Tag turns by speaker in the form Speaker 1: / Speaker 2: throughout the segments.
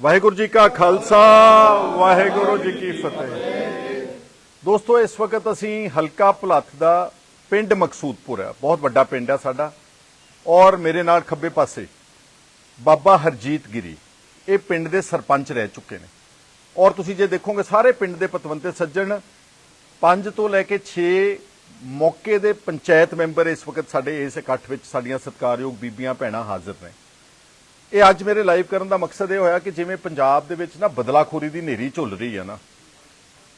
Speaker 1: ਵਾਹਿਗੁਰੂ ਜੀ ਕਾ ਖਾਲਸਾ, ਵਾਹਿਗੁਰੂ ਜੀ ਕੀ ਫਤਿਹ। ਦੋਸਤੋ, ਇਸ ਵਕਤ ਅਸੀਂ ਹਲਕਾ ਭੁਲੱਥ ਦਾ ਪਿੰਡ ਮਕਸੂਦਪੁਰ ਹੈ। ਬਹੁਤ ਵੱਡਾ ਪਿੰਡ ਹੈ ਸਾਡਾ। ਔਰ ਮੇਰੇ ਨਾਲ ਖੱਬੇ ਪਾਸੇ ਬਾਬਾ ਹਰਜੀਤ ਗਿਰੀ। ਇਹ ਪਿੰਡ ਦੇ ਸਰਪੰਚ ਰਹਿ ਚੁੱਕੇ ਨੇ। ਔਰ ਤੁਸੀਂ ਜੇ ਦੇਖੋਗੇ, ਸਾਰੇ ਪਿੰਡ ਦੇ ਪਤਵੰਤੇ ਸੱਜਣ 5 ਤੋਂ ਲੈ ਕੇ 6 ਮੌਕੇ ਦੇ ਪੰਚਾਇਤ ਮੈਂਬਰ ਇਸ ਵਕਤ ਸਾਡੇ ਇਸ ਇਕੱਠ ਵਿੱਚ ਸਾਡੀਆਂ ਸਤਿਕਾਰਯੋਗ ਬੀਬੀਆਂ, ਭੈਣਾਂ ਹਾਜ਼ਰ ਨੇ। ਇਹ ਅੱਜ ਮੇਰੇ ਲਾਈਵ ਕਰਨ ਦਾ ਮਕਸਦ ਇਹ ਹੋਇਆ ਕਿ ਜਿਵੇਂ ਪੰਜਾਬ ਦੇ ਵਿੱਚ ਨਾ ਬਦਲਾਖੋਰੀ ਦੀ ਨੇਰੀ ਝੁੱਲ ਰਹੀ ਹੈ ਨਾ,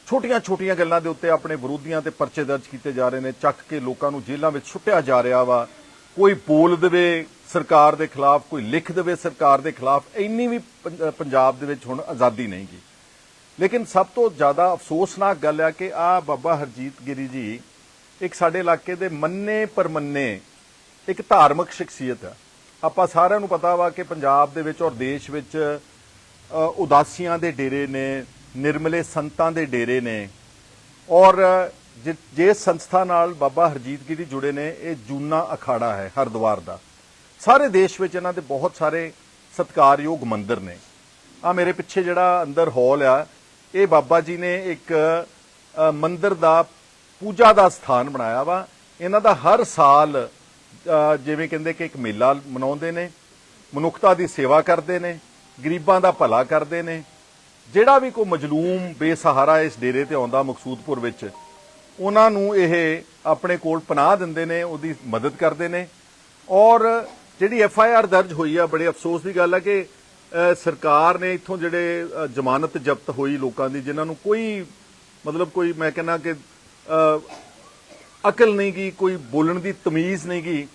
Speaker 1: ਛੋਟੀਆਂ-ਛੋਟੀਆਂ ਗੱਲਾਂ ਦੇ ਉੱਤੇ ਆਪਣੇ ਵਿਰੋਧੀਆਂ ਤੇ ਪਰਚੇ ਦਰਜ ਕੀਤੇ ਜਾ ਰਹੇ ਨੇ, ਚੱਕ ਕੇ ਲੋਕਾਂ ਨੂੰ ਜੇਲ੍ਹਾਂ ਵਿੱਚ ਸੁੱਟਿਆ ਜਾ ਰਿਹਾ ਵਾ। ਕੋਈ ਬੋਲ ਦੇਵੇ ਸਰਕਾਰ ਦੇ ਖਿਲਾਫ, ਕੋਈ ਲਿਖ ਦੇਵੇ ਸਰਕਾਰ ਦੇ ਖਿਲਾਫ, ਇੰਨੀ ਵੀ ਪੰਜਾਬ ਦੇ ਵਿੱਚ ਹੁਣ ਆਜ਼ਾਦੀ ਨਹੀਂ ਗੀ। ਲੇਕਿਨ ਸਭ ਤੋਂ ਜ਼ਿਆਦਾ ਅਫਸੋਸਨਾਕ ਗੱਲ ਹੈ ਕਿ ਆ ਬਾਬਾ ਹਰਜੀਤ ਗਿਰੀ ਜੀ, ਇੱਕ ਸਾਡੇ ਇਲਾਕੇ ਦੇ ਮੰਨੇ ਪਰਮੰਨੇ ਇੱਕ ਧਾਰਮਿਕ ਸ਼ਖਸੀਅਤ ਹੈ। ਆਪਾਂ ਸਾਰਿਆਂ ਨੂੰ ਪਤਾ ਵਾ ਕਿ ਪੰਜਾਬ ਦੇ ਵਿੱਚ ਔਰ ਦੇਸ਼ ਵਿੱਚ ਉਦਾਸੀਆਂ ਦੇ ਡੇਰੇ ਨੇ ਨਿਰਮਲੇ ਸੰਤਾਂ ਦੇ ਡੇਰੇ ਨੇ ਔਰ ਜਿ- ਜੇ ਸੰਸਥਾ ਨਾਲ ਬਾਬਾ ਹਰਜੀਤ ਗਿਰੀ ਜੁੜੇ ਨੇ ਇਹ ਜੂਨਾ ਅਖਾੜਾ ਹੈ ਹਰਦੁਆਰ ਦਾ। ਸਾਰੇ ਦੇਸ਼ ਵਿੱਚ ਇਹਨਾਂ ਦੇ ਬਹੁਤ ਸਾਰੇ ਸਤਿਕਾਰਯੋਗ ਮੰਦਿਰ ਨੇ। ਆ ਮੇਰੇ ਪਿੱਛੇ ਜਿਹੜਾ ਅੰਦਰ ਹਾਲ ਆ ਇਹ ਬਾਬਾ ਜੀ ਨੇ ਇੱਕ ਅ, ਮੰਦਿਰ ਦਾ ਪੂਜਾ ਦਾ ਸਥਾਨ ਬਣਾਇਆ ਵਾ। ਇਹਨਾਂ ਦਾ ਹਰ ਸਾਲ ਜਿਵੇਂ ਕਹਿੰਦੇ ਕਿ ਇੱਕ ਮੇਲਾ ਮਨਾਉਂਦੇ ਨੇ, ਮਨੁੱਖਤਾ ਦੀ ਸੇਵਾ ਕਰਦੇ ਨੇ, ਗਰੀਬਾਂ ਦਾ ਭਲਾ ਕਰਦੇ ਨੇ। ਜਿਹੜਾ ਵੀ ਕੋਈ ਮਜਲੂਮ ਬੇਸਹਾਰਾ ਇਸ ਡੇਰੇ ਤੇ ਆਉਂਦਾ ਮਕਸੂਦਪੁਰ ਵਿੱਚ, ਉਹਨਾਂ ਨੂੰ ਇਹ ਆਪਣੇ ਕੋਲ ਪਨਾਹ ਦਿੰਦੇ ਨੇ, ਉਹਦੀ ਮਦਦ ਕਰਦੇ ਨੇ। ਔਰ ਜਿਹੜੀ ਐਫ ਆਈ ਆਰ ਦਰਜ ਹੋਈ ਆ, ਬੜੇ ਅਫਸੋਸ ਦੀ ਗੱਲ ਹੈ ਕਿ ਸਰਕਾਰ ਨੇ ਇੱਥੋਂ ਜਿਹੜੇ ਜ਼ਮਾਨਤ ਜ਼ਬਤ ਹੋਈ ਲੋਕਾਂ ਦੀ, ਜਿਨ੍ਹਾਂ ਨੂੰ ਕੋਈ ਮਤਲਬ ਕੋਈ, ਮੈਂ ਕਹਿੰਦਾ ਕਿ ਅਕਲ ਨਹੀਂ ਗਈ ਕੋਈ ਬੋਲਣ ਦੀ ਤਮੀਜ਼ ਨਹੀਂ ਗਈ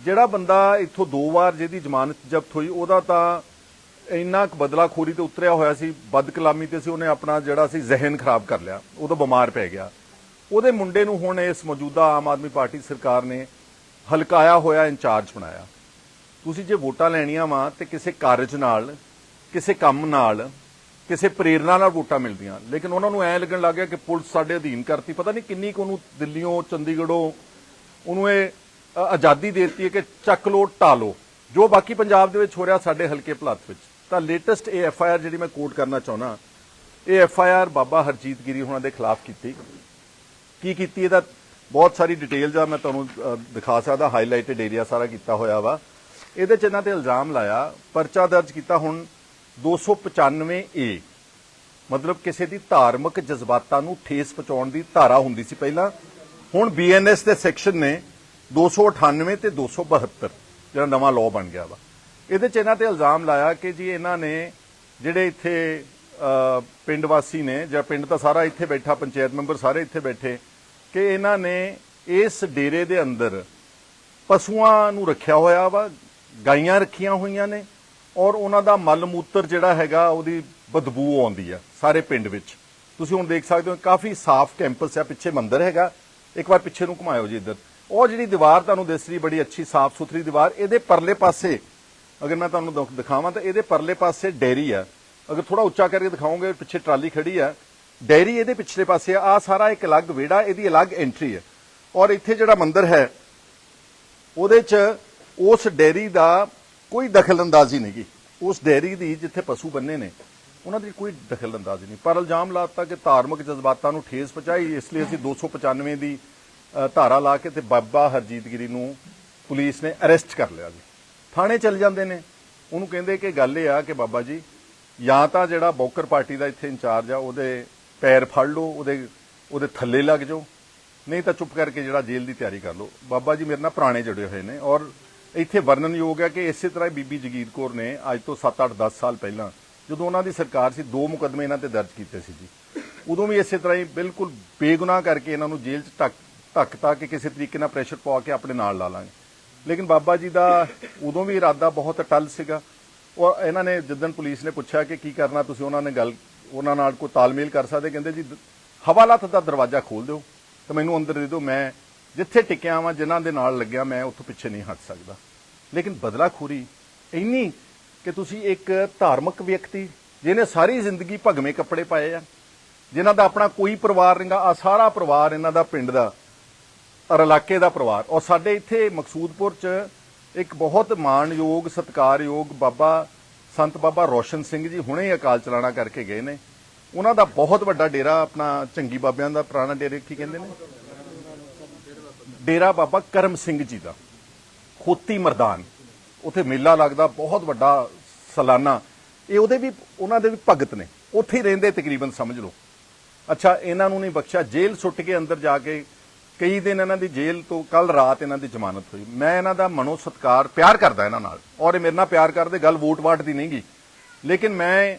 Speaker 1: ਜਿਹੜਾ ਬੰਦਾ ਇੱਥੋਂ ਦੋ ਵਾਰ ਜਿਹਦੀ ਜ਼ਮਾਨਤ ਜ਼ਬਤ ਹੋਈ, ਉਹਦਾ ਤਾਂ ਇੰਨਾ ਕੁ ਬਦਲਾਖੋਰੀ ਤੇ ਉਤਰਿਆ ਹੋਇਆ ਸੀ, ਬਦਕਲਾਮੀ ਤੇ ਸੀ, ਉਹਨੇ ਆਪਣਾ ਜਿਹੜਾ ਸੀ, ਜ਼ਿਹਨ ਖਰਾਬ ਕਰ ਲਿਆ। ਉਦੋਂ ਬਿਮਾਰ ਪੈ ਗਿਆ। ਉਹਦੇ ਮੁੰਡੇ ਨੂੰ ਹੁਣ ਇਸ ਮੌਜੂਦਾ ਆਮ ਆਦਮੀ ਪਾਰਟੀ ਸਰਕਾਰ ਨੇ ਹਲਕਾਇਆ ਹੋਇਆ, ਇੰਚਾਰਜ ਬਣਾਇਆ। ਤੁਸੀਂ ਜੇ ਵੋਟਾਂ ਲੈਣੀਆਂ ਵਾ ਤੇ ਕਿਸੇ ਕਾਰਜ ਨਾਲ, ਕਿਸੇ ਕੰਮ ਨਾਲ ਕਿਸੇ ਪ੍ਰੇਰਣਾ ਨਾਲ ਵੋਟਾਂ ਮਿਲਦੀਆਂ। ਲੇਕਿਨ ਉਹਨਾਂ ਨੂੰ ਐ ਲੱਗਣ ਲੱਗ ਗਿਆ ਕਿ ਪੁਲਿਸ ਸਾਡੇ ਅਧੀਨ ਕਰਤੀ। ਪਤਾ ਨਹੀਂ ਕਿੰਨੀ ਕੁ ਉਹਨੂੰ ਦਿੱਲੀੋਂ ਚੰਡੀਗੜ੍ਹੋਂ ਉਹਨੂੰ ਇਹ ਆਜ਼ਾਦੀ ਦੇ ਦਿੱਤੀ ਹੈ ਕਿ ਚੱਕ ਲੋ ਟਾਲੋ ਜੋ ਬਾਕੀ ਪੰਜਾਬ ਦੇ ਵਿੱਚ ਹੋ ਰਿਹਾ ਸਾਡੇ ਹਲਕੇ ਭਲੱਥ ਵਿੱਚ। ਤਾਂ ਲੇਟੈਸਟ ਇਹ ਐਫ ਆਈ ਆਰ ਜਿਹੜੀ ਮੈਂ ਕੋਟ ਕਰਨਾ ਚਾਹੁੰਦਾ ਇਹ F I R Baba Harjit Giri ਹੋਣਾ ਦੇ ਖਿਲਾਫ ਕੀਤੀ। ਕੀ ਕੀਤੀ ਇਹਦਾ? ਬਹੁਤ ਸਾਰੀ ਡਿਟੇਲ ਜਾਂ ਮੈਂ ਤੁਹਾਨੂੰ ਦਿਖਾ ਸਕਦਾ ਹਾਈਲਾਈਟਡ ਏਰੀਆ ਸਾਰਾ ਕੀਤਾ ਹੋਇਆ ਵਾ। ਇਹਦੇ ਚ ਇਹਨਾਂ ਤੇ ਇਲਜ਼ਾਮ ਲਾਇਆ, ਪਰਚਾ ਦਰਜ ਕੀਤਾ ਹੁਣ 295 ਏ। ਮਤਲਬ ਕਿਸੇ ਦੀ ਧਾਰਮਿਕ ਜਜ਼ਬਾਤਾਂ ਨੂੰ ਠੇਸ ਪਹੁੰਚਾਉਣ ਦੀ ਧਾਰਾ ਹੁੰਦੀ ਸੀ ਪਹਿਲਾਂ। ਹੁਣ ਬੀਐਨਐਸ ਦੇ ਸੈਕਸ਼ਨ ਨੇ 298 ਤੇ 272 ਜਿਹੜਾ ਨਵਾਂ ਲਾਅ ਬਣ ਗਿਆ ਵਾ। ਇਹਦੇ ਚ ਇਹਨਾਂ ਤੇ ਇਲਜ਼ਾਮ ਲਾਇਆ ਕਿ ਜੀ ਇਹਨਾਂ ਨੇ ਜਿਹੜੇ ਇੱਥੇ ਪਿੰਡ ਵਾਸੀ ਨੇ, ਜਾਂ ਪਿੰਡ ਤਾਂ ਸਾਰਾ ਇੱਥੇ ਬੈਠਾ, ਪੰਚਾਇਤ ਮੈਂਬਰ ਸਾਰੇ ਇੱਥੇ ਬੈਠੇ, ਕਿ ਇਹਨਾਂ ਨੇ ਇਸ ਡੇਰੇ ਦੇ ਅੰਦਰ ਪਸ਼ੂਆਂ ਨੂੰ ਰੱਖਿਆ ਹੋਇਆ ਵਾ, ਗਾਈਆਂ ਰੱਖੀਆਂ ਹੋਈਆਂ ਨੇ ਔਰ ਉਹਨਾਂ ਦਾ ਮਲ ਮੂਤਰ ਜਿਹੜਾ ਹੈਗਾ, ਉਹਦੀ ਬਦਬੂ ਆਉਂਦੀ ਆ ਸਾਰੇ ਪਿੰਡ ਵਿੱਚ। ਤੁਸੀਂ ਹੁਣ ਦੇਖ ਸਕਦੇ ਹੋ, ਕਾਫੀ ਸਾਫ਼ ਕੈਂਪਸ ਆ, ਪਿੱਛੇ ਮੰਦਿਰ ਹੈਗਾ। ਇੱਕ ਵਾਰ ਪਿੱਛੇ ਨੂੰ ਘੁਮਾਇਓ ਜੀ ਇੱਧਰ। ਉਹ ਜਿਹੜੀ ਦੀਵਾਰ ਤੁਹਾਨੂੰ ਦਿਸ ਰਹੀ, ਬੜੀ ਅੱਛੀ ਸਾਫ਼ ਸੁਥਰੀ ਦੀਵਾਰ, ਇਹਦੇ ਪਰਲੇ ਪਾਸੇ, ਅਗਰ ਮੈਂ ਤੁਹਾਨੂੰ ਦਿਖ- ਦਿਖਾਵਾਂ ਤਾਂ ਇਹਦੇ ਪਰਲੇ ਪਾਸੇ ਡੈਰੀ ਆ। ਅਗਰ ਥੋੜਾ ਉੱਚਾ ਕਰਕੇ ਦਿਖਾਉਂਗੇ ਪਿੱਛੇ ਟਰਾਲੀ ਖੜੀ ਆ। ਡੈਰੀ ਇਹਦੇ ਪਿਛਲੇ ਪਾਸੇ ਆ। ਆਹ ਸਾਰਾ ਇੱਕ ਅਲੱਗ ਵਿਹੜਾ, ਇਹਦੀ ਅਲੱਗ ਐਂਟਰੀ ਹੈ ਔਰ ਇੱਥੇ ਜਿਹੜਾ ਮੰਦਿਰ ਹੈ, ਉਹਦੇ 'ਚ ਉਸ ਡੈਰੀ ਦਾ ਕੋਈ ਦਖਲਅੰਦਾਜ਼ੀ ਨਹੀਂ ਗੀ। ਉਸ ਡੈਰੀ ਦੀ ਜਿੱਥੇ ਪਸ਼ੂ ਬੰਨੇ ਨੇ, ਉਹਨਾਂ ਦੀ ਕੋਈ ਦਖਲਅੰਦਾਜ਼ੀ ਨਹੀਂ। ਪਰ ਇਲਜ਼ਾਮ ਲਾਤਾ ਕਿ ਧਾਰਮਿਕ ਜਜ਼ਬਾਤਾਂ ਨੂੰ ਠੇਸ ਪਹੁੰਚਾਈ, ਇਸ ਲਈ ਅਸੀਂ 295 ਦੀ ਧਾਰਾ ਲਾ ਕੇ ਤੇ ਬਾਬਾ ਹਰਜੀਤ ਗਿਰੀ ਨੂੰ ਪੁਲਿਸ ਨੇ ਅਰੈਸਟ ਕਰ ਲਿਆ ਜੀ। ਥਾਣੇ ਚਲ ਜਾਂਦੇ ਨੇ। ਉਹਨੂੰ ਕਹਿੰਦੇ ਕਿ ਗੱਲ ਇਹ ਆ ਕਿ ਬਾਬਾ ਜੀ, ਜਾਂ ਤਾਂ ਜਿਹੜਾ ਬੌਕਰ ਪਾਰਟੀ ਦਾ ਇੱਥੇ ਇੰਚਾਰਜ ਆ, ਉਹਦੇ ਪੈਰ ਫੜ ਲਓ, ਉਹਦੇ ਉਹਦੇ ਥੱਲੇ ਲੱਗ ਜਾਓ। ਨਹੀਂ ਤਾਂ ਚੁੱਪ ਕਰਕੇ ਜਿਹੜਾ ਜੇਲ੍ਹ ਦੀ ਤਿਆਰੀ ਕਰ ਲਓ। ਬਾਬਾ ਜੀ ਮੇਰੇ ਨਾਲ ਪੁਰਾਣੇ ਜੁੜੇ ਹੋਏ ਨੇ ਔਰ ਇੱਥੇ ਵਰਣਨਯੋਗ ਹੈ ਕਿ ਇਸੇ ਤਰ੍ਹਾਂ ਹੀ ਬੀਬੀ ਜਗੀਰ ਕੌਰ ਨੇ ਅੱਜ ਤੋਂ 7 8 10 ਸਾਲ ਪਹਿਲਾਂ ਜਦੋਂ ਉਹਨਾਂ ਦੀ ਸਰਕਾਰ ਸੀ, ਦੋ ਮੁਕਦਮੇ ਇਹਨਾਂ ਤੇ ਦਰਜ ਕੀਤੇ ਸੀ ਜੀ। ਉਦੋਂ ਵੀ ਇਸੇ ਤਰ੍ਹਾਂ ਹੀ ਬਿਲਕੁਲ ਬੇਗੁਨਾਹ ਕਰਕੇ ਇਹਨਾਂ ਨੂੰ ਜੇਲ੍ਹ 'ਚ ਟੱਕ ਧੱਕਤਾ ਕਿ ਕਿਸੇ ਤਰੀਕੇ ਨਾਲ ਪ੍ਰੈਸ਼ਰ ਪਵਾ ਕੇ ਆਪਣੇ ਨਾਲ ਲਾ ਲਾਂਗੇ। ਲੇਕਿਨ ਬਾਬਾ ਜੀ ਦਾ ਉਦੋਂ ਵੀ ਇਰਾਦਾ ਬਹੁਤ ਅਟਲ ਸੀਗਾ। ਔਰ ਇਹਨਾਂ ਨੇ ਜਿੱਦਣ ਪੁਲਿਸ ਨੇ ਪੁੱਛਿਆ ਕਿ ਕੀ ਕਰਨਾ, ਤੁਸੀਂ ਉਹਨਾਂ ਨੇ ਗੱਲ, ਉਹਨਾਂ ਨਾਲ ਕੋਈ ਤਾਲਮੇਲ ਕਰ ਸਕਦੇ? ਕਹਿੰਦੇ ਜੀ ਦ- ਹਵਾਲਾਤ ਦਾ ਦਰਵਾਜ਼ਾ ਖੋਲ ਦਿਓ ਤਾਂ ਮੈਨੂੰ ਅੰਦਰ ਦੇ ਦਿਓ, ਮੈਂ ਜਿੱਥੇ ਟਿਕਿਆ ਵਾਂ, ਜਿਨ੍ਹਾਂ ਦੇ ਨਾਲ ਲੱਗਿਆ, ਮੈਂ ਉੱਥੋਂ ਪਿੱਛੇ ਨਹੀਂ ਹਟ ਸਕਦਾ। ਲੇਕਿਨ ਬਦਲਾਖੋਰੀ, ਇੰਨੀ ਕਿ ਤੁਸੀਂ ਇੱਕ ਧਾਰਮਿਕ ਵਿਅਕਤੀ, ਜਿਹਨੇ ਸਾਰੀ ਜ਼ਿੰਦਗੀ ਭਗਵੇਂ ਕੱਪੜੇ ਪਾਏ ਆ, ਜਿਨ੍ਹਾਂ ਦਾ ਆਪਣਾ ਕੋਈ ਪਰਿਵਾਰ ਨਹੀਂਗਾ ਆ ਸਾਰਾ ਪਰਿਵਾਰ ਇਹਨਾਂ ਦਾ ਪਿੰਡ ਦਾ, ਔਰ ਇਲਾਕੇ ਦਾ ਪਰਿਵਾਰ। ਔਰ ਸਾਡੇ ਇੱਥੇ ਮਕਸੂਦਪੁਰ ਚ ਇੱਕ ਬਹੁਤ ਮਾਣਯੋਗ, ਸਤਿਕਾਰਯੋਗ ਬਾਬਾ, ਸੰਤ ਬਾਬਾ ਰੋਸ਼ਨ ਸਿੰਘ ਜੀ ਹੁਣੇ ਹੀ ਅਕਾਲ ਚਲਾਣਾ ਕਰਕੇ ਗਏ ਨੇ। ਉਹਨਾਂ ਦਾ ਬਹੁਤ ਵੱਡਾ ਡੇਰਾ, ਆਪਣਾ ਚੰਗੀ ਬਾਬਿਆਂ ਦਾ ਪੁਰਾਣਾ ਡੇਰੇ, ਕੀ ਕਹਿੰਦੇ ਨੇ? ਡੇਰਾ ਬਾਬਾ ਕਰਮ ਸਿੰਘ ਜੀ ਦਾ, ਖੋਤੀ ਮਰਦਾਨ। ਉੱਥੇ ਮੇਲਾ ਲੱਗਦਾ, ਬਹੁਤ ਵੱਡਾ ਸਾਲਾਨਾ। ਇਹ ਉਹਦੇ ਵੀ, ਉਹਨਾਂ ਦੇ ਵੀ ਭਗਤ ਨੇ। ਉੱਥੇ ਹੀ ਰਹਿੰਦੇ ਤਕਰੀਬਨ, ਸਮਝ ਲਓ। ਅੱਛਾ, ਇਹਨਾਂ ਨੂੰ ਨਹੀਂ ਬਖਸ਼ਿਆ। ਜੇਲ੍ਹ ਸੁੱਟ ਕੇ ਅੰਦਰ ਜਾ ਕੇ, ਕਈ ਦਿਨ ਇਹਨਾਂ ਦੀ ਜੇਲ੍ਹ ਤੋਂ ਕੱਲ ਰਾਤ ਇਹਨਾਂ ਦੀ ਜ਼ਮਾਨਤ ਹੋਈ। ਮੈਂ ਇਹਨਾਂ ਦਾ ਮਨੋ ਸਤਕਾਰ, ਪਿਆਰ ਕਰਦਾ ਇਹਨਾਂ ਨਾਲ। ਔਰ ਇਹ ਮੇਰੇ ਨਾਲ ਪਿਆਰ ਕਰਦੇ, ਗੱਲ ਵੋਟ ਵਾਟ ਦੀ ਨਹੀਂ ਗੀ ਲੇਕਿਨ ਮੈਂ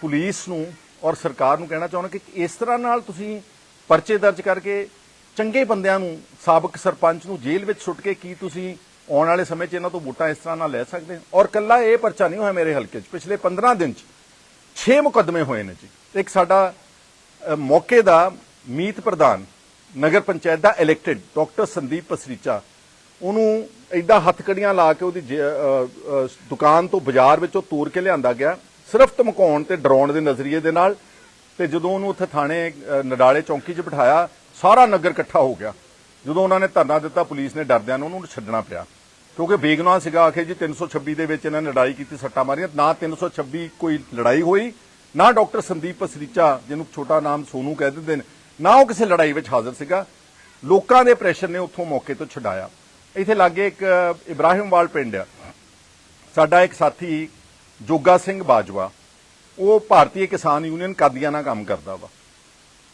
Speaker 1: ਪੁਲਿਸ ਨੂੰ ਔਰ ਸਰਕਾਰ ਨੂੰ ਕਹਿਣਾ ਚਾਹੁੰਦਾ ਕਿ ਇਸ ਤਰ੍ਹਾਂ ਨਾਲ ਤੁਸੀਂ ਪਰਚੇ ਦਰਜ ਕਰਕੇ ਚੰਗੇ ਬੰਦਿਆਂ ਨੂੰ, ਸਾਬਕ ਸਰਪੰਚ ਨੂੰ ਜੇਲ੍ਹ ਵਿੱਚ ਸੁੱਟ ਕੇ ਕੀ ਤੁਸੀਂ ਆਉਣ ਵਾਲੇ ਸਮੇਂ 'ਚ ਇਹਨਾਂ ਤੋਂ ਵੋਟਾਂ ਇਸ ਤਰ੍ਹਾਂ ਨਾਲ ਲੈ ਸਕਦੇ ਹੋ? ਔਰ ਕੱਲਾ ਇਹ ਪਰਚਾ ਨਹੀਂ ਹੋਇਆ ਮੇਰੇ ਹਲਕੇ 'ਚ। ਪਿਛਲੇ 15 ਦਿਨ 'ਚ 6 ਮੁਕੱਦਮੇ ਹੋਏ ਨੇ ਜੀ। ਇੱਕ ਸਾਡਾ ਮੌਕੇ ਦਾ ਮੀਤ ਪ੍ਰਧਾਨ, ਨਗਰ ਪੰਚਾਇਤ ਦਾ ਇਲੈਕਟਿਡ ਡਾਕਟਰ ਸੰਦੀਪ ਪਸਰੀਚਾ, ਉਹਨੂੰ ਐਡਾ ਹੱਥਕੜੀਆਂ ਲਾ ਕੇ ਉਹਦੀ ਜੇ- ਦੁਕਾਨ ਤੋਂ ਬਾਜ਼ਾਰ ਵਿੱਚੋਂ ਤੋੜ ਕੇ ਲਿਆਂਦਾ ਗਿਆ। ਸਿਰਫ ਧਮਕਾਉਣ ਤੇ ਡਰਾਉਣ ਦੇ ਨਜ਼ਰੀਏ ਦੇ ਨਾਲ ਤੇ ਜਦੋਂ ਉਹਨੂੰ ਉੱਥੇ ਥਾਣੇ ਨਡਾਲੇ ਚੌਂਕੀ 'ਚ ਬਿਠਾਇਆ ਸਾਰਾ ਨਗਰ ਇਕੱਠਾ ਹੋ ਗਿਆ। ਜਦੋਂ ਉਹਨਾਂ ਨੇ ਧਰਨਾ ਦਿੱਤਾ, ਪੁਲਿਸ ਨੇ ਡਰਦਿਆਂ ਨੂੰ ਉਹਨੂੰ ਛੱਡਣਾ ਪਿਆ। ਕਿਉਂਕਿ ਬੇਗਨਾਹ ਸੀਗਾ, ਆਖੇ ਜੀ 326 ਦੇ ਵਿੱਚ ਇਹਨਾਂ ਨੇ ਲੜਾਈ ਕੀਤੀ, ਸੱਟਾਂ ਮਾਰੀਆਂ। ਨਾ 326 ਕੋਈ ਲੜਾਈ ਹੋਈ, ਨਾ ਡਾਕਟਰ ਸੰਦੀਪ ਪਸਰੀਚਾ, ਜਿਹਨੂੰ ਛੋਟਾ ਨਾਮ ਸੋਨੂ ਕਹਿ ਦਿੰਦੇ ਨੇ, ਨਾ ਉਹ ਕਿਸੇ ਲੜਾਈ ਵਿੱਚ ਹਾਜ਼ਰ ਸੀਗਾ। ਲੋਕਾਂ ਦੇ ਪ੍ਰੈਸ਼ਰ ਨੇ ਉੱਥੋਂ ਮੌਕੇ ਤੋਂ ਛਡਾਇਆ। ਇੱਥੇ ਲਾਗੇ ਇੱਕ ਇਬਰਾਹਿਮਵਾਲ ਪਿੰਡ ਆ। ਸਾਡਾ ਇੱਕ ਸਾਥੀ ਜੋਗਾ ਸਿੰਘ ਬਾਜਵਾ, ਉਹ ਭਾਰਤੀ ਕਿਸਾਨ ਯੂਨੀਅਨ ਕਾਦੀਆਂ ਨਾਲ ਕੰਮ ਕਰਦਾ ਵਾ।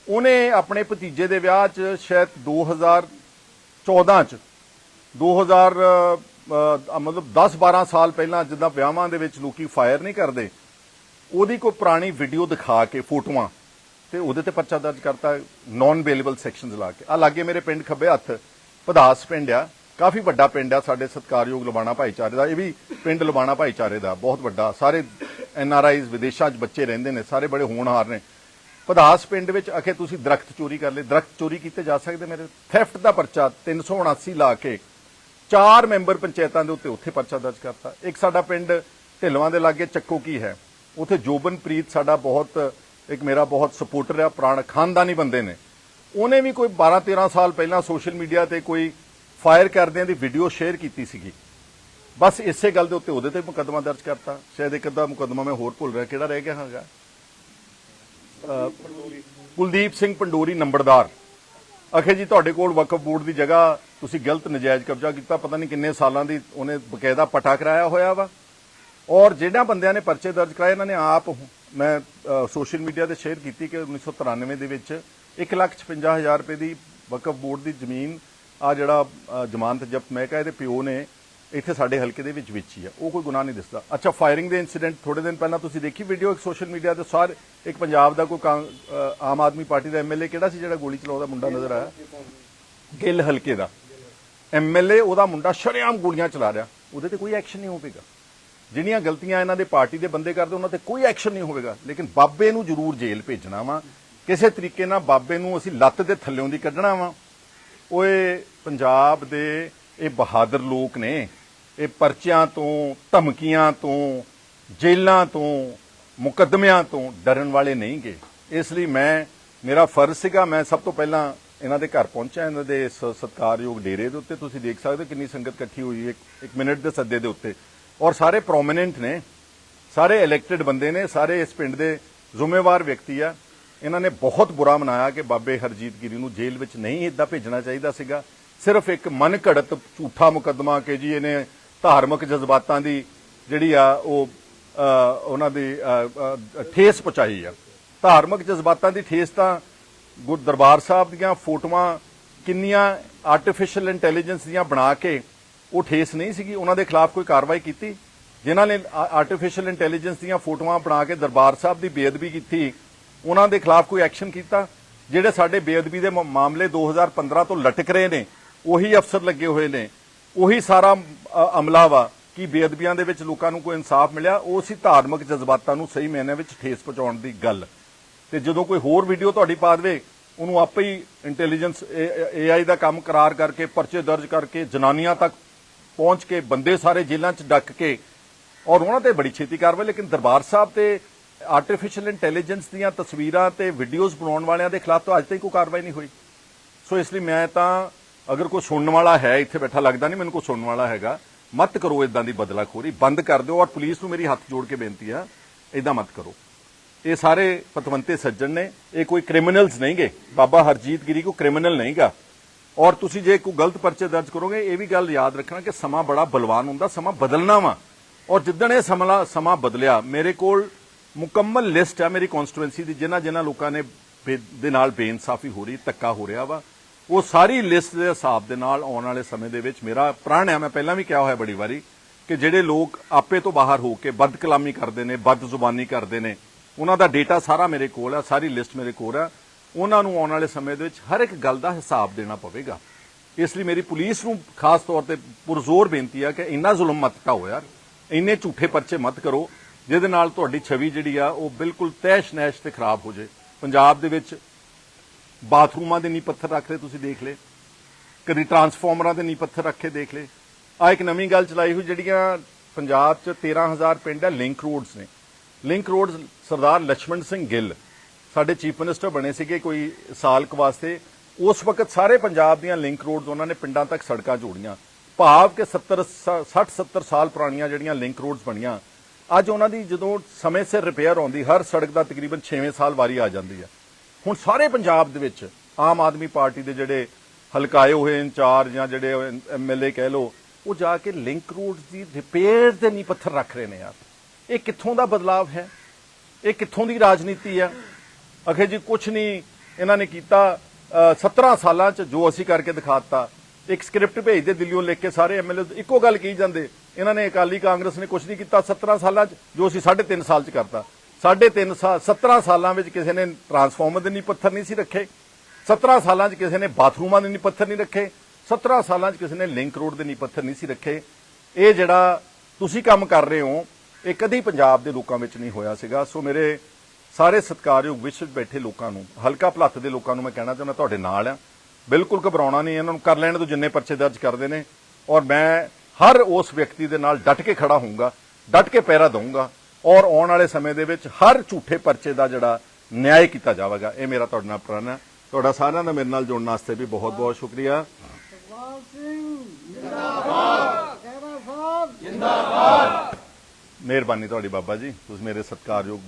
Speaker 1: ਉਹਨੇ ਆਪਣੇ ਭਤੀਜੇ ਦੇ ਵਿਆਹ 'ਚ ਸ਼ਾਇਦ 2014 'ਚ 2000 ਅ, ਮਤਲਬ 10-12 ਸਾਲ ਪਹਿਲਾਂ ਜਿੱਦਾਂ ਵਿਆਹਾਂ ਦੇ ਵਿੱਚ ਲੋਕੀ ਫਾਇਰ ਨਹੀਂ ਕਰਦੇ ਉਹਦੀ ਕੋਈ ਪੁਰਾਣੀ ਵੀਡੀਓ ਦਿਖਾ ਕੇ ਫੋਟੋਆਂ ਤੇ ਉਹਦੇ ਤੇ ਪਰਚਾ ਦਰਜ ਕਰਤਾ ਨਾਨ ਅਵੇਲੇਬਲ ਸੈਕਸ਼ਨਸ ਲਾ ਕੇ। ਆ ਲਾਗੇ ਮੇਰੇ ਪਿੰਡ ਖੱਬੇ ਹੱਥ ਪਦਾਸ ਪਿੰਡ ਆ ਕਾਫੀ ਵੱਡਾ ਪਿੰਡ ਆ ਸਾਡੇ ਸਤਕਾਰਯੋਗ ਲਬਾਣਾ ਭਾਈਚਾਰੇ ਦਾ ਇਹ ਵੀ ਪਿੰਡ ਲਬਾਣਾ ਭਾਈਚਾਰੇ ਦਾ ਬਹੁਤ ਵੱਡਾ ਸਾਰੇ ਐਨ ਆਰ ਆਈਜ਼ ਵਿਦੇਸ਼ਾਂ 'ਚ ਬੱਚੇ ਰਹਿੰਦੇ ਨੇ ਸਾਰੇ ਬੜੇ ਹੋਣਹਾਰ ਨੇ। ਪਧਾਸ ਪਿੰਡ ਵਿੱਚ ਅਖੇ ਤੁਸੀਂ ਦਰਖਤ ਚੋਰੀ ਕਰ ਲਏ। ਦਰਖਤ ਚੋਰੀ ਕੀਤੇ ਜਾ ਸਕਦੇ ਮੇਰੇ। ਥੈਫਟ ਦਾ ਪਰਚਾ 379 ਲਾ ਕੇ ਚਾਰ ਮੈਂਬਰ ਪੰਚਾਇਤਾਂ ਦੇ ਉੱਤੇ ਉੱਥੇ ਪਰਚਾ ਦਰਜ ਕਰਤਾ। ਇੱਕ ਸਾਡਾ ਪਿੰਡ ਢਿਲਵਾਂ ਦੇ ਲਾਗੇ ਚੱਕੋ ਕੀ ਹੈ? ਉੱਥੇ ਜੋਬਨਪ੍ਰੀਤ ਸਾਡਾ ਬਹੁਤ, ਇੱਕ ਮੇਰਾ ਬਹੁਤ ਸਪੋਰਟਰ ਆ, ਪੁਰਾਣਾ ਖਾਨਦਾਨੀ ਬੰਦੇ ਨੇ। ਉਹਨੇ ਵੀ ਕੋਈ 12 13 ਸਾਲ ਪਹਿਲਾਂ ਸੋਸ਼ਲ ਮੀਡੀਆ ਤੇ ਕੋਈ ਫਾਇਰ ਕਰਦਿਆਂ ਦੀ ਵੀਡੀਓ ਸ਼ੇਅਰ ਕੀਤੀ ਸੀਗੀ। ਬਸ ਇਸੇ ਗੱਲ ਦੇ ਉੱਤੇ ਉਹਦੇ ਤੇ ਮੁਕੱਦਮਾ ਦਰਜ ਕਰਤਾ। ਸ਼ਾਇਦ ਇੱਕ ਅੱਧਾ ਮੁਕੱਦਮਾ ਮੈਂ ਹੋਰ ਭੁੱਲ ਰਿਹਾ, ਕਿਹੜਾ ਰਹਿ ਗਿਆ ਹੈਗਾ? ਕੁਲਦੀਪ ਸਿੰਘ ਪੰਡੋਰੀ ਨੰਬਰਦਾਰ। ਅਖੇ ਜੀ, ਤੁਹਾਡੇ ਕੋਲ ਵਕਫ ਬੋਰਡ ਦੀ ਜਗ੍ਹਾ ਤੁਸੀਂ ਗਲਤ ਨਜਾਇਜ਼ ਕਬਜ਼ਾ ਕੀਤਾ, ਪਤਾ ਨਹੀਂ ਕਿੰਨੇ ਸਾਲਾਂ ਦੀ ਉਹਨੇ ਬਕਾਇਦਾ ਪਟਾ ਕਰਾਇਆ ਹੋਇਆ ਵਾ। ਔਰ ਜਿਹੜਾ ਬੰਦਿਆਂ ਨੇ ਪਰਚੇ ਦਰਜ ਕਰਾਏ, ਇਹਨਾਂ ਨੇ ਆਪ ਮੈਂ ਸੋਸ਼ਲ ਮੀਡੀਆ ਤੇ ਸ਼ੇਅਰ ਕੀਤੀ ਕਿ 1993 ਦੇ ਵਿੱਚ 155000 ਰੁਪਏ ਦੀ ਵਕਫ ਬੋਰਡ ਦੀ ਜ਼ਮੀਨ ਆ ਜਿਹੜਾ ਜ਼ਮਾਨਤ ਜ਼ਬਤ ਮਹਿਕਾ ਇਹਦੇ ਪਿਓ ਨੇ ਇੱਥੇ ਸਾਡੇ ਹਲਕੇ ਦੇ ਵਿੱਚ ਵਿੱਚ ਹੀ ਆ, ਉਹ ਕੋਈ ਗੁਨਾਹ ਨਹੀਂ ਦਿਸਦਾ। ਅੱਛਾ ਫਾਇਰਿੰਗ ਦੇ ਇਨਸੀਡੈਂਟ ਥੋੜੇ ਦਿਨ ਪਹਿਲਾਂ ਤੁਸੀਂ ਦੇਖੀ ਵੀਡੀਓ ਇੱਕ ਸੋਸ਼ਲ ਮੀਡੀਆ ਤੇ ਸਾਰ ਇੱਕ ਪੰਜਾਬ ਦਾ ਕੋਈ ਕਾਂ- ਆਮ ਆਦਮੀ ਪਾਰਟੀ ਦਾ ਐਮਐਲਏ ਕਿਹੜਾ ਸੀ ਜਿਹੜਾ ਗੋਲੀ ਚਲਾਉਂਦਾ ਮੁੰਡਾ ਨਜ਼ਰ ਆਇਆ? ਗਿੱਲ ਹਲਕੇ ਦਾ। ਐਮਐਲਏ ਉਹਦਾ ਮੁੰਡਾ ਸ਼ਰੇਆਮ ਗੋਲੀਆਂ ਚਲਾ ਰਿਹਾ। ਉਹਦੇ ਤੇ ਕੋਈ ਐਕਸ਼ਨ ਨਹੀਂ ਹੋਵੇਗਾ। ਜਿਹੜੀਆਂ ਗਲਤੀਆਂ ਇਹਨਾਂ ਦੇ ਪਾਰਟੀ ਦੇ ਬੰਦੇ ਕਰਦੇ, ਉਹਨਾਂ ਤੇ ਕੋਈ ਐਕਸ਼ਨ ਨਹੀਂ ਹੋਵੇਗਾ। ਲੇਕਿਨ ਬਾਬੇ ਨੂੰ ਜ਼ਰੂਰ ਜੇਲ੍ਹ ਭੇਜਣਾ ਵਾ। ਕਿਸੇ ਤਰੀਕੇ ਨਾਲ ਬਾਬੇ ਨੂੰ ਅਸੀਂ ਲੱਤ ਦੇ ਥੱਲਿਓਂ ਦੀ ਕੱਢਣਾ ਵਾ। ਓਏ, ਪੰਜਾਬ ਦੇ ਇਹ ਬਹਾਦਰ ਲੋਕ ਨੇ ਇਹ ਪਰਚਿਆਂ ਤੋਂ, ਧਮਕੀਆਂ ਤੋਂ ਜੇਲਾਂ ਤੋਂ, ਮੁਕੱਦਮਿਆਂ ਤੋਂ ਡਰਨ ਵਾਲੇ ਨਹੀਂ ਗਏ। ਇਸ ਲਈ ਮੈਂ, ਮੇਰਾ ਫਰਜ਼ ਸੀਗਾ, ਮੈਂ ਸਭ ਤੋਂ ਪਹਿਲਾਂ ਇਹਨਾਂ ਦੇ ਘਰ ਪਹੁੰਚਿਆ, ਇਹਨਾਂ ਦੇ ਇਸ ਸਤਿਕਾਰਯੋਗ ਡੇਰੇ ਦੇ ਉੱਤੇ। ਤੁਸੀਂ ਦੇਖ ਸਕਦੇ ਹੋ ਕਿੰਨੀ ਸੰਗਤ ਇਕੱਠੀ ਹੋਈ ਇੱਕ- ਇੱਕ ਮਿੰਟ ਦੇ ਸੱਦੇ ਦੇ ਉੱਤੇ। ਔਰ ਸਾਰੇ ਪ੍ਰੋਮਿਨੈਂਟ ਨੇ, ਸਾਰੇ ਇਲੈਕਟਿਡ ਬੰਦੇ ਨੇ, ਸਾਰੇ ਇਸ ਪਿੰਡ ਦੇ ਜ਼ਿੰਮੇਵਾਰ ਵਿਅਕਤੀ ਆ। ਇਹਨਾਂ ਨੇ ਬਹੁਤ ਬੁਰਾ ਮਨਾਇਆ ਕਿ ਬਾਬੇ ਹਰਜੀਤ ਗਿਰੀ ਨੂੰ ਜੇਲ੍ਹ ਵਿੱਚ ਨਹੀਂ ਇਦਾਂ ਭੇਜਣਾ ਚਾਹੀਦਾ ਸੀਗਾ। ਸਿਰਫ ਇੱਕ ਮਨ ਘੜਤ ਝੂਠਾ ਮੁਕੱਦਮਾ ਕਿ ਜੀ ਇਹਨੇ ਧਾਰਮਿਕ ਜਜ਼ਬਾਤਾਂ ਦੀ ਜਿਹੜੀ ਆ ਉਹ ਉਹਨਾਂ ਦੀ ਠੇਸ ਪਹੁੰਚਾਈ ਆ। ਧਾਰਮਿਕ ਜਜ਼ਬਾਤਾਂ ਦੀ ਠੇਸ ਤਾਂ ਗੁਰ ਦਰਬਾਰ ਸਾਹਿਬ ਦੀਆਂ ਫੋਟੋਆਂ ਕਿੰਨੀਆਂ ਆਰਟੀਫੀਸ਼ੀਅਲ ਇੰਟੈਲੀਜੈਂਸ ਦੀਆਂ ਬਣਾ ਕੇ ਉਹ ਠੇਸ ਨਹੀਂ ਸੀਗੀ। ਉਹਨਾਂ ਦੇ ਖਿਲਾਫ ਕੋਈ ਕਾਰਵਾਈ ਕੀਤੀ? ਜਿਨ੍ਹਾਂ ਨੇ ਆਰਟੀਫੀਸ਼ੀਅਲ ਇੰਟੈਲੀਜੈਂਸ ਦੀਆਂ ਫੋਟੋਆਂ ਬਣਾ ਕੇ ਦਰਬਾਰ ਸਾਹਿਬ ਦੀ ਬੇਅਦਬੀ ਕੀਤੀ, ਉਹਨਾਂ ਦੇ ਖਿਲਾਫ ਕੋਈ ਐਕਸ਼ਨ ਕੀਤਾ? ਜਿਹੜੇ ਸਾਡੇ ਬੇਅਦਬੀ ਦੇ ਮ- ਮਾਮਲੇ 2015 ਤੋਂ ਲਟਕ ਰਹੇ ਨੇ, ਉਹੀ ਅਫਸਰ ਲੱਗੇ ਹੋਏ ਨੇ। ਉਹੀ ਸਾਰਾ ਅਮਲਾ ਵਾ ਕਿ ਬੇਅਦਬੀਆਂ ਦੇ ਵਿੱਚ ਲੋਕਾਂ ਨੂੰ ਕੋਈ ਇਨਸਾਫ ਮਿਲਿਆ, ਉਹ ਸੀ ਧਾਰਮਿਕ ਜਜ਼ਬਾਤਾਂ ਨੂੰ ਸਹੀ ਮਾਇਨੇ ਵਿੱਚ ਠੇਸ ਪਹੁੰਚਾਉਣ ਦੀ ਗੱਲ। ਤੇ ਜਦੋਂ ਕੋਈ ਹੋਰ ਵੀਡੀਓ ਤੁਹਾਡੀ ਪਾ ਦੇਵੇ, ਉਹਨੂੰ ਆਪੇ ਹੀ ਇੰਟੈਲੀਜੈਂਸ ਏਆਈ ਦਾ ਕੰਮ ਕਰਾਰ ਕਰਕੇ, ਪਰਚੇ ਦਰਜ ਕਰਕੇ, ਜਨਾਨੀਆਂ ਤੱਕ ਪਹੁੰਚ ਕੇ, ਬੰਦੇ ਸਾਰੇ ਜੇਲ੍ਹਾਂ 'ਚ ਡੱਕ ਕੇ, ਔਰ ਉਹਨਾਂ ਤੇ ਬੜੀ ਛੇਤੀ ਕਾਰਵਾਈ, ਲੇਕਿਨ ਦਰਬਾਰ ਸਾਹਿਬ ਤੇ ਆਰਟੀਫੀਸ਼ੀਅਲ ਇੰਟੈਲੀਜੈਂਸ ਦੀਆਂ ਤਸਵੀਰਾਂ ਤੇ ਵੀਡੀਓਜ਼ ਬਣਾਉਣ ਵਾਲਿਆਂ ਦੇ ਖਿਲਾਫ ਤਾਂ ਅੱਜ ਤੱਕ ਕੋਈ ਕਾਰਵਾਈ ਨਹੀਂ ਹੋਈ। ਸੋ ਇਸ ਲਈ ਮੈਂ ਤਾਂ ਅਗਰ ਕੋਈ ਸੁਣਨ ਵਾਲਾ ਹੈ, ਇੱਥੇ ਬੈਠਾ ਲੱਗਦਾ ਨਹੀਂ, ਮੈਨੂੰ ਕੋਈ ਸੁਣਨ ਵਾਲਾ ਹੈਗਾ, ਮਤ ਕਰੋ ਇਦਾਂ ਦੀ ਬਦਲਾਖੋਰੀ, ਬੰਦ ਕਰ ਦਿਓ ਔਰ ਪੁਲਿਸ ਨੂੰ ਮੇਰੀ ਹੱਥ ਜੋੜ ਕੇ ਬੇਨਤੀ ਆ ਇਦਾਂ ਮਤ ਕਰੋ। ਇਹ ਸਾਰੇ ਪਤਵੰਤੇ ਸੱਜਣ ਨੇ, ਇਹ ਕੋਈ ਕ੍ਰਿਮੀਨਲਸ ਨਹੀਂਗੇ। ਬਾਬਾ ਹਰਜੀਤ ਗਿਰੀ ਕੋ ਕ੍ਰਿਮੀਨਲ ਨਹੀਂਗਾ। ਔਰ ਤੁਸੀਂ ਜੇ ਕੋਈ ਗਲਤ ਪਰਚੇ ਦਰਜ ਕਰੋਗੇ, ਇਹ ਵੀ ਗੱਲ ਯਾਦ ਰੱਖਣਾ ਕਿ ਸਮਾਂ ਬੜਾ ਬਲਵਾਨ ਹੁੰਦਾ, ਸਮਾਂ ਬਦਲਣਾ ਵਾ। ਔਰ ਜਿੱਦਣ ਇਹ ਸਮਲਾ ਸਮਾਂ ਬਦਲਿਆ, ਮੇਰੇ ਕੋਲ ਮੁਕੰਮਲ ਲਿਸਟ ਹੈ ਮੇਰੀ ਕਨਸਟੀਟੁਐਂਸੀ ਦੀ ਜਿਨ੍ਹਾਂ ਜਿਨ੍ਹਾਂ ਲੋਕਾਂ ਨੇ ਬੇ- ਦੇ ਨਾਲ ਬੇਇਨਸਾਫੀ ਹੋ ਰਹੀ, ਧੱਕਾ ਹੋ ਰਿਹਾ ਵਾ ਉਹ ਸਾਰੀ ਲਿਸਟ ਦੇ ਹਿਸਾਬ ਦੇ ਨਾਲ ਆਉਣ ਵਾਲੇ ਸਮੇਂ ਦੇ ਵਿੱਚ ਮੇਰਾ ਪ੍ਰਣ ਹੈ, ਮੈਂ ਪਹਿਲਾਂ ਵੀ ਕਿਹਾ ਹੋਇਆ ਬੜੀ ਵਾਰੀ ਕਿ ਜਿਹੜੇ ਲੋਕ ਆਪੇ ਤੋਂ ਬਾਹਰ ਹੋ ਕੇ ਬਦ ਕਲਾਮੀ ਕਰਦੇ ਨੇ, ਬਦ ਜ਼ੁਬਾਨੀ ਕਰਦੇ ਨੇ, ਉਹਨਾਂ ਦਾ ਡੇਟਾ ਸਾਰਾ ਮੇਰੇ ਕੋਲ ਹੈ, ਸਾਰੀ ਲਿਸਟ ਮੇਰੇ ਕੋਲ ਹੈ। ਉਹਨਾਂ ਨੂੰ ਆਉਣ ਵਾਲੇ ਸਮੇਂ ਦੇ ਵਿੱਚ ਹਰ ਇੱਕ ਗੱਲ ਦਾ ਹਿਸਾਬ ਦੇਣਾ ਪਵੇਗਾ। ਇਸ ਲਈ ਮੇਰੀ ਪੁਲਿਸ ਨੂੰ ਖਾਸ ਤੌਰ ਤੇ ਪੁਰਜ਼ੋਰ ਬੇਨਤੀ ਆ ਕਿ ਇੰਨਾ ਜ਼ੁਲਮ ਮਤ ਕਰੋ ਯਾਰ, ਇੰਨੇ ਝੂਠੇ ਪਰਚੇ ਮਤ ਕਰੋ, ਜਿਹਦੇ ਨਾਲ ਤੁਹਾਡੀ ਛਵੀ ਜਿਹੜੀ ਆ ਉਹ ਬਿਲਕੁਲ ਤੈਸ਼ ਨੈਸ਼ ਤੇ ਖਰਾਬ ਹੋ ਜੇ ਪੰਜਾਬ ਦੇ ਵਿੱਚ ਬਾਥਰੂਮਾਂ ਦੇ ਨੀ ਪੱਥਰ ਰੱਖ ਲਏ, ਤੁਸੀਂ ਦੇਖ ਲਏ। ਕਦੀ ਟਰਾਂਸਫਾਰਮਰਾਂ ਦੇ ਨੀ ਪੱਥਰ ਰੱਖੇ, ਦੇਖ ਲਏ। ਆ ਇੱਕ ਨਵੀਂ ਗੱਲ ਚਲਾਈ ਹੋਈ, ਜਿਹੜੀਆਂ ਪੰਜਾਬ 'ਚ 13000 ਪਿੰਡ ਹੈ ਲਿੰਕ ਰੋਡਸ ਨੇ। ਲਿੰਕ ਰੋਡਸ, ਸਰਦਾਰ ਲక్ష్మణ ਸਿੰਘ ਗਿੱਲ, ਸਾਡੇ ਚੀਫ ਮਿਨਿਸਟਰ ਬਣੇ ਸੀਗੇ ਕੋਈ ਸਾਲ ਕ ਵਾਸਤੇ। ਉਸ ਵਕਤ ਸਾਰੇ ਪੰਜਾਬ ਦੀਆਂ ਲਿੰਕ ਰੋਡਸ ਉਹਨਾਂ ਨੇ ਪਿੰਡਾਂ ਤੱਕ ਸੜਕਾਂ ਜੋੜੀਆਂ। ਭਾਵ ਕਿ 70 60 70 ਸਾਲ ਪੁਰਾਣੀਆਂ ਜਿਹੜੀਆਂ ਲਿੰਕ ਰੋਡਸ ਬਣੀਆਂ, ਅੱਜ ਉਹਨਾਂ ਦੀ ਜਦੋਂ ਸਮੇਂ ਸਿਰ ਰਿਪੇਅਰ ਆਉਂਦੀ, ਹਰ ਸੜਕ ਦਾ ਤਕਰੀਬਨ 6ਵੇਂ ਸਾਲ ਵਾਰੀ ਆ ਜਾਂਦੀ ਹੈ ਹੁਣ ਸਾਰੇ ਪੰਜਾਬ ਦੇ ਵਿੱਚ ਆਮ ਆਦਮੀ ਪਾਰਟੀ ਦੇ ਜਿਹੜੇ ਹਲਕਾਏ ਹੋਏ ਇੰਚਾਰਜ ਜਾਂ ਜਿਹੜੇ ਐਮਐਲਏ ਕਹਿ ਲੋ ਉਹ ਜਾ ਕੇ ਲਿੰਕ ਰੋਡ ਦੀ ਰਿਪੇਅਰ ਦੇ ਨਹੀਂ ਪੱਥਰ ਰੱਖ ਰਹੇ ਨੇ ਯਾਰ। ਇਹ ਕਿੱਥੋਂ ਦਾ ਬਦਲਾਵ ਹੈ? ਇਹ ਕਿੱਥੋਂ ਦੀ ਰਾਜਨੀਤੀ ਆ ਅਖੇ ਜੀ ਕੁਝ ਨਹੀਂ ਇਹਨਾਂ ਨੇ ਕੀਤਾ ਅ, 17 ਸਾਲਾਂ ਚ ਜੋ ਅਸੀਂ ਕਰਕੇ ਦਿਖਾਤਾ ਇੱਕ ਸਕ੍ਰਿਪਟ ਭੇਜਦੇ ਦਿੱਲੀੋਂ ਲਿਖ ਕੇ ਸਾਰੇ ਐਮਐਲਏ ਇੱਕੋ ਗੱਲ ਕਹੀ ਜਾਂਦੇ ਇਹਨਾਂ ਨੇ ਅਕਾਲੀ ਕਾਂਗਰਸ ਨੇ ਕੁਝ ਨਹੀਂ ਕੀਤਾ 17 ਸਾਲਾਂ ਚ ਜੋ ਅਸੀਂ 3.5 ਸਾਲ ਚ ਕਰਤਾ। 3.5 ਸਾਲ 17 ਸਾਲਾਂ ਵਿੱਚ ਕਿਸੇ ਨੇ ਟਰਾਂਸਫਾਰਮਰ ਦੇ ਨਹੀਂ ਪੱਥਰ ਨਹੀਂ ਸੀ ਰੱਖੇ। 17 ਸਾਲਾਂ 'ਚ ਕਿਸੇ ਨੇ ਬਾਥਰੂਮਾਂ ਦੇ ਨਹੀਂ ਪੱਥਰ ਨਹੀਂ ਰੱਖੇ। 17 ਸਾਲਾਂ 'ਚ ਕਿਸੇ ਨੇ ਲਿੰਕ ਰੋਡ ਦੇ ਨਹੀਂ ਪੱਥਰ ਨਹੀਂ ਸੀ ਰੱਖੇ। ਇਹ ਜਿਹੜਾ ਤੁਸੀਂ ਕੰਮ ਕਰ ਰਹੇ ਹੋ, ਇਹ ਕਦੀ ਪੰਜਾਬ ਦੇ ਲੋਕਾਂ ਵਿੱਚ ਨਹੀਂ ਹੋਇਆ ਸੀਗਾ। ਸੋ ਮੇਰੇ ਸਾਰੇ ਸਤਿਕਾਰਯੋਗ ਵਿਸ਼ਵ 'ਚ ਬੈਠੇ ਲੋਕਾਂ ਨੂੰ, ਹਲਕਾ ਭਲੱਥ ਦੇ ਲੋਕਾਂ ਨੂੰ ਮੈਂ ਕਹਿਣਾ ਚਾਹੁੰਦਾ ਤੁਹਾਡੇ ਨਾਲ ਆ। ਬਿਲਕੁਲ ਘਬਰਾਉਣਾ ਨਹੀਂ, ਇਹਨਾਂ ਨੂੰ ਕਰ ਲੈਣ ਤੋਂ ਜਿੰਨੇ ਪਰਚੇ ਦਰਜ ਕਰਦੇ ਨੇ। ਔਰ ਮੈਂ ਹਰ ਉਸ ਵਿਅਕਤੀ ਦੇ ਨਾਲ ਡਟ ਕੇ ਖੜਾ ਹੋਊਂਗਾ, ਡਟ ਕੇ ਪੈਰਾ ਦਊਂਗਾ। ਔਰ ਆਉਣ ਵਾਲੇ ਸਮੇਂ ਦੇ ਵਿੱਚ ਹਰ ਝੂਠੇ ਪਰਚੇ ਦਾ ਜਿਹੜਾ ਨਿਆਂ ਕੀਤਾ ਜਾਵੇਗਾ ਇਹ ਮੇਰਾ ਤੁਹਾਡੇ ਨਾਲ ਪ੍ਰਣ ਹੈ। ਤੁਹਾਡਾ ਸਾਰਿਆਂ ਦਾ ਮੇਰੇ ਨਾਲ ਜੁੜਨ ਵਾਸਤੇ ਵੀ ਬਹੁਤ ਬਹੁਤ ਸ਼ੁਕਰੀਆ।
Speaker 2: ਜਿੰਦਾਬਾਦ।
Speaker 1: ਮਿਹਰਬਾਨੀ ਤੁਹਾਡੀ ਬਾਬਾ ਜੀ ਤੁਸੀਂ ਮੇਰੇ ਸਤਿਕਾਰਯੋਗ